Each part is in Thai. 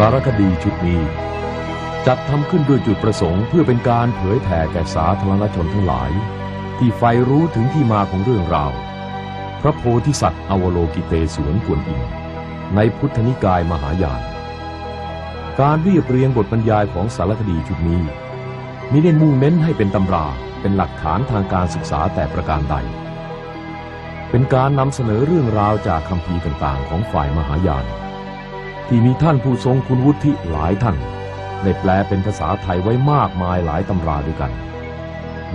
สารคดีชุดนี้ จัดทำขึ้นด้วยจุดประสงค์เพื่อเป็นการเผยแผ่แก่สาธารณชนทั้งหลาย ที่ใฝ่รู้ถึงที่มาของเรื่องราว พระโพธิสัตว์อวโลกิเตสวนกวนอิมในพุทธนิกายมหายาน การเรียบเรียงบทบรรยายของสารคดีชุดนี้มิได้มุ่งเน้นให้เป็นตำราเป็นหลักฐานทางการศึกษาแต่ประการใด เป็นการนำเสนอเรื่องราวจากคำพีต่างๆ ของฝ่ายมหายาน ที่มีท่านผู้ทรงคุณวุฒิหลายท่านได้แปลเป็นภาษาไทยไว้มากมายหลายตำราด้วยกัน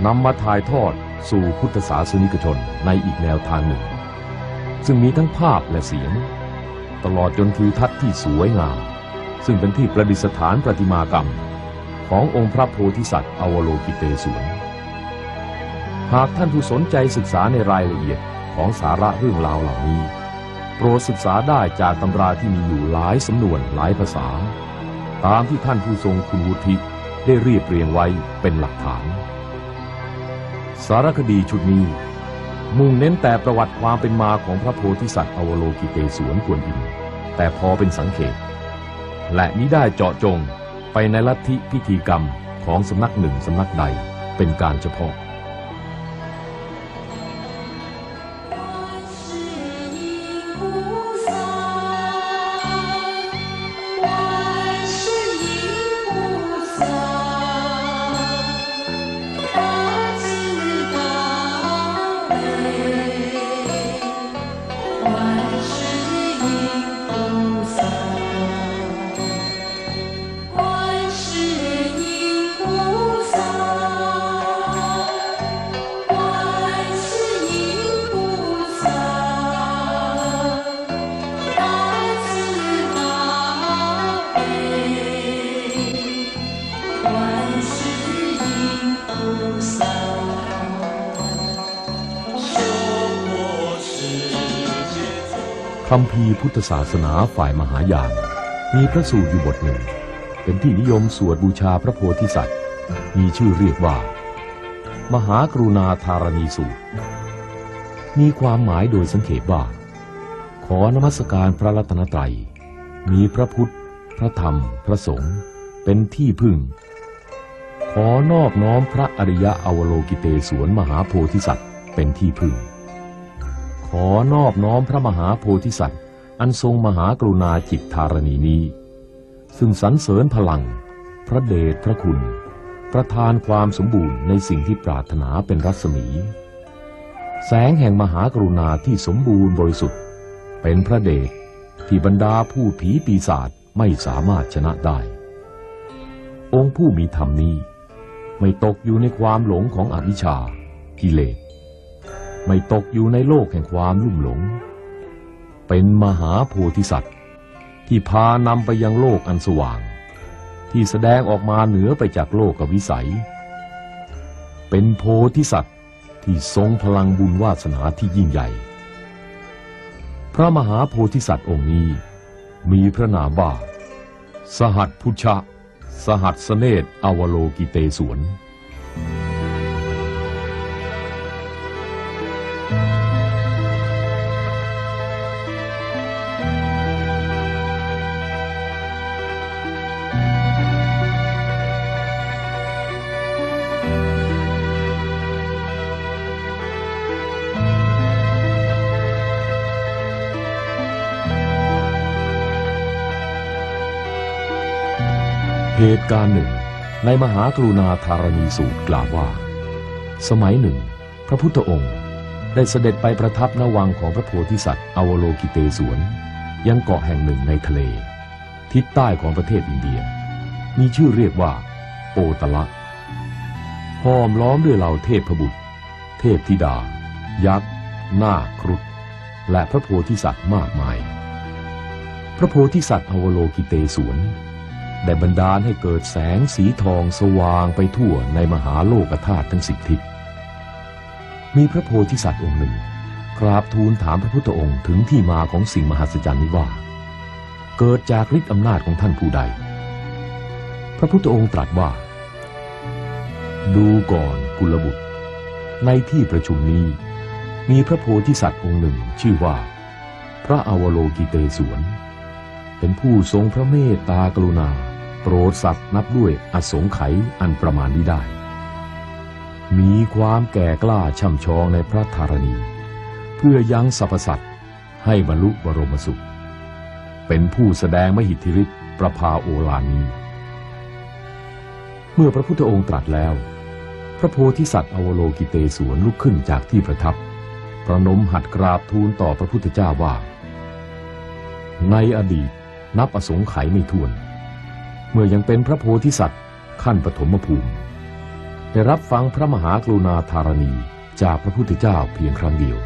นำมาถ่ายทอดสู่พุทธศาสนิกชนในอีกแนวทางหนึ่ง ซึ่งมีทั้งภาพและเสียง ตลอดจนทิวทัศน์ที่สวยงาม ซึ่งเป็นที่ประดิษฐานประติมากรรม ขององค์พระโพธิสัตว์อวโลกิเตศวนหากท่านผู้สนใจศึกษาในรายละเอียดของสาระเรื่องราวเหล่านี้ โปรดศึกษาได้จากตำราที่มีอยู่หลายสำนวนหลายภาษา ตามที่ท่านผู้ทรงคุณวุฒิได้เรียบเรียงไว้เป็นหลักฐาน สารคดีชุดนี้ มุ่งเน้นแต่ประวัติความเป็นมาของพระโพธิสัตว์อวโลกิเตศวนกวนอิมแต่พอเป็นสังเขต และมิได้เจาะจงไปในลัทธิพิธีกรรมของสำนักหนึ่งสำนักใดเป็นการเฉพาะ คำพีพุทธศาสนาฝ่ายมหายาน มีพระสูตรอยู่บทหนึ่ง เป็นที่นิยมสวดบูชาพระโพธิสัตว์ มีชื่อเรียกว่า มหากรุณาธารณีสูตร มีความหมายโดยสังเขปว่า ขอนมัสการพระรัตนตรัย มีพระพุทธ พระธรรม พระสงฆ์เป็นที่พึ่ง ขอนอบน้อมพระอริยะอวโลกิเตศวนมหาโพธิสัตว์เป็นที่พึ่ง ขอนอบน้อมพระมหาโพธิสัตว์ อันทรงมหากรุณาจิตธารณีนี้ ซึ่งสรรเสริญพลัง พระเดชพระคุณ ประทานความสมบูรณ์ในสิ่งที่ปรารถนาเป็นรัศมี แสงแห่งมหากรุณาที่สมบูรณ์บริสุทธิ์ เป็นพระเดชที่บรรดาผู้ผีปีศาจไม่สามารถชนะได้ องค์ผู้มีธรรมนี้ ไม่ตกอยู่ในความหลงของอวิชชากิเลส ไม่ตกอยู่ในโลกแห่งความลุ่มหลง เป็นมหาโพธิสัตว์ ที่พานำไปยังโลกอันสว่าง ที่แสดงออกมาเหนือไปจากโลกกวิสัย เป็นโพธิสัตว์ที่ทรงพลังบุญวาสนาที่ยิ่งใหญ่ พระมหาโพธิสัตว์องค์นี้ มีพระนามว่า สหัสพุชะ สหัสเนตอวโลกิเตสวน เหตุการณ์หนึ่ง ในมหากรุณาธารณีสูตรกล่าวว่า สมัยหนึ่ง พระพุทธองค์ได้เสด็จไปประทับณวังของพระโพธิสัตว์อวโลกิเตศวน ยังเกาะแห่งหนึ่งในทะเล ทิศใต้ของประเทศอินเดีย มีชื่อเรียกว่าโปตละห้อมล้อมด้วยเหล่าเทพบุตร เทพธิดา ยักษ์นาคครุฑและพระโพธิสัตว์มากมาย พระโพธิสัตว์อวโลกิเตศวน ได้บันดาลให้เกิดแสงสีทองสว่างไปทั่วในมหาโลกธาตุทั้งสิบทิศ มีพระโพธิสัตว์องค์หนึ่ง กราบทูลถามพระพุทธองค์ถึงที่มาของสิ่งมหัศจรรย์นี้ว่า เกิดจากฤทธิอำนาจของท่านผู้ใด พระพุทธองค์ตรัสว่า ดูก่อนกุลบุตร ในที่ประชุมนี้ มีพระโพธิสัตว์องค์หนึ่งชื่อว่า พระอวโลกิเตศวนเป็นผู้ทรงพระเมตตากรุณา โปรดสัตว์นับด้วยอสงไขยอันประมาณนี้ได้ มีความแก่กล้าช่ำชองในพระธารณี เพื่อยั้งสรรพสัตว์ให้บรรลุบรมสุข เป็นผู้แสดงมหิทธิฤทธิ์ประภาโอฬานีเมื่อพระพุทธองค์ตรัสแล้ว พระโพธิสัตว์อวโลกิเตศวนลุกขึ้นจากที่ประทับ ประนมหัดกราบทูลต่อพระพุทธเจ้าว่า ในอดีตนับอสงไขยไม่ถ้วน เมื่อยังเป็นพระโพธิสัตว์ ขั้นปฐมภูมิ ได้รับฟังพระมหากรุณาธารณีจากพระพุทธเจ้าเพียงครั้งเดียว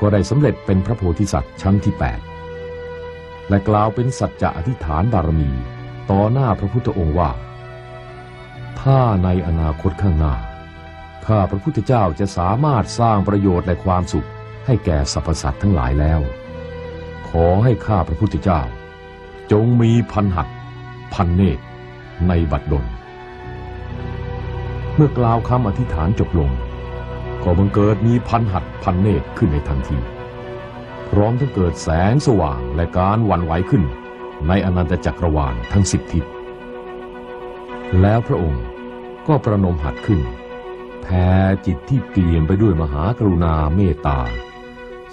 ก็ได้สำเร็จเป็นพระโพธิสัตว์ชั้นที่ 8 และกล่าวเป็นสัจจะอธิษฐานบารมีต่อหน้าพระพุทธองค์ว่า ถ้าในอนาคตข้างหน้า ข้าพระพุทธเจ้าจะสามารถสร้างประโยชน์และความสุขให้แก่สรรพสัตว์ทั้งหลายแล้ว ขอให้ข้าพระพุทธเจ้า จงมีพันหัด พันเนตรในบัดดล เมื่อกล่าวคำอธิษฐานจบลง ก็บังเกิดมีพันหัดพันเนตรขึ้นในทันที พร้อมทั้งเกิดแสงสว่างและการหวันไหวขึ้น ในอนันตจักรวาลทั้งสิบทิศ แล้วพระองค์ก็ประนมหัดขึ้นแผ่จิตที่เปี่ยมไปด้วยมหากรุณาเมตตา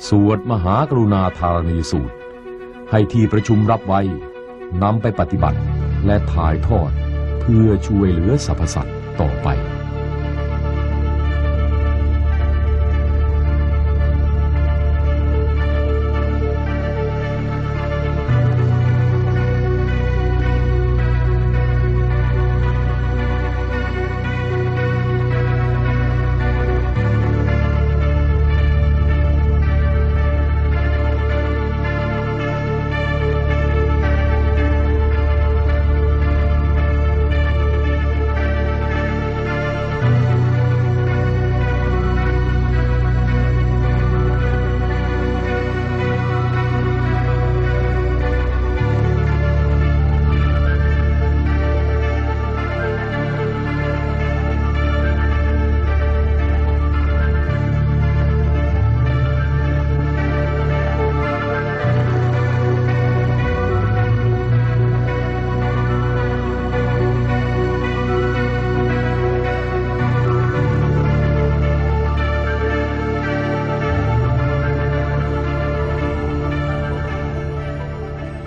สวดมหากรุณาธารณีสูตร ให้ที่ประชุมรับไว้นำไปปฏิบัติ และถ่ายทอด เพื่อช่วยเหลือสรรพสัตว์ต่อไป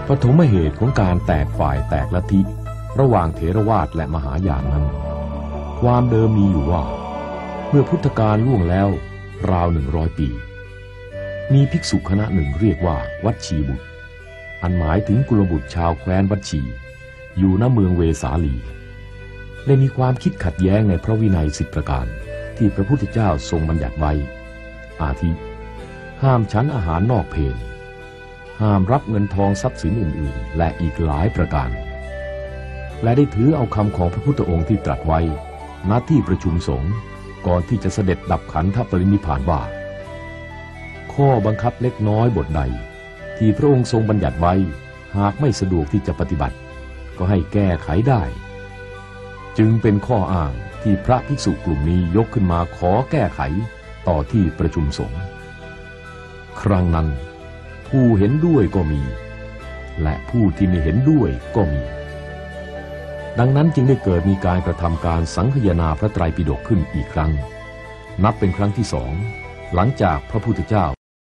ปฐมเหตุของการแตกฝ่ายแตกลัทธิระหว่างเถรวาทและมหายานนั้น ความเดิมมีอยู่ว่า เมื่อพุทธกาลล่วงแล้ว ราวหนึ่งร้อยปี มีภิกษุคณะหนึ่งเรียกว่า วัดชีบุตร อันหมายถึงกุลบุตรชาวแคว้นวัดชี อยู่ณเมืองเวสาลี ได้มีความคิดขัดแย้งในพระวินัยสิบประการที่พระพุทธเจ้าทรงบัญญัติไว้ อาทิ ห้ามฉันอาหารนอกเพล ห้ามรับเงินทองทรัพย์สินอื่นๆ และอีกหลายประการ และได้ถือเอาคำของพระพุทธองค์ที่ตรัสไว้ณที่ประชุมสงฆ์ก่อนที่จะเสด็จดับขันธปรินิพพานว่า ข้อบังคับเล็กน้อยบทใด ที่พระองค์ทรงบัญญัติไว้หากไม่สะดวกที่จะปฏิบัติ ก็ให้แก้ไขได้ จึงเป็นข้ออ้างที่พระภิกษุกลุ่มนี้ยกขึ้นมาขอแก้ไขต่อที่ประชุมสงฆ์ครั้งนั้น ผู้เห็นด้วยก็มี และผู้ที่ไม่เห็นด้วยก็มี ดังนั้นจึงได้เกิดมีการกระทำการสังคยนาพระไตรปิฎกขึ้นอีกครั้ง นับเป็นครั้งที่สองหลังจากพระพุทธเจ้า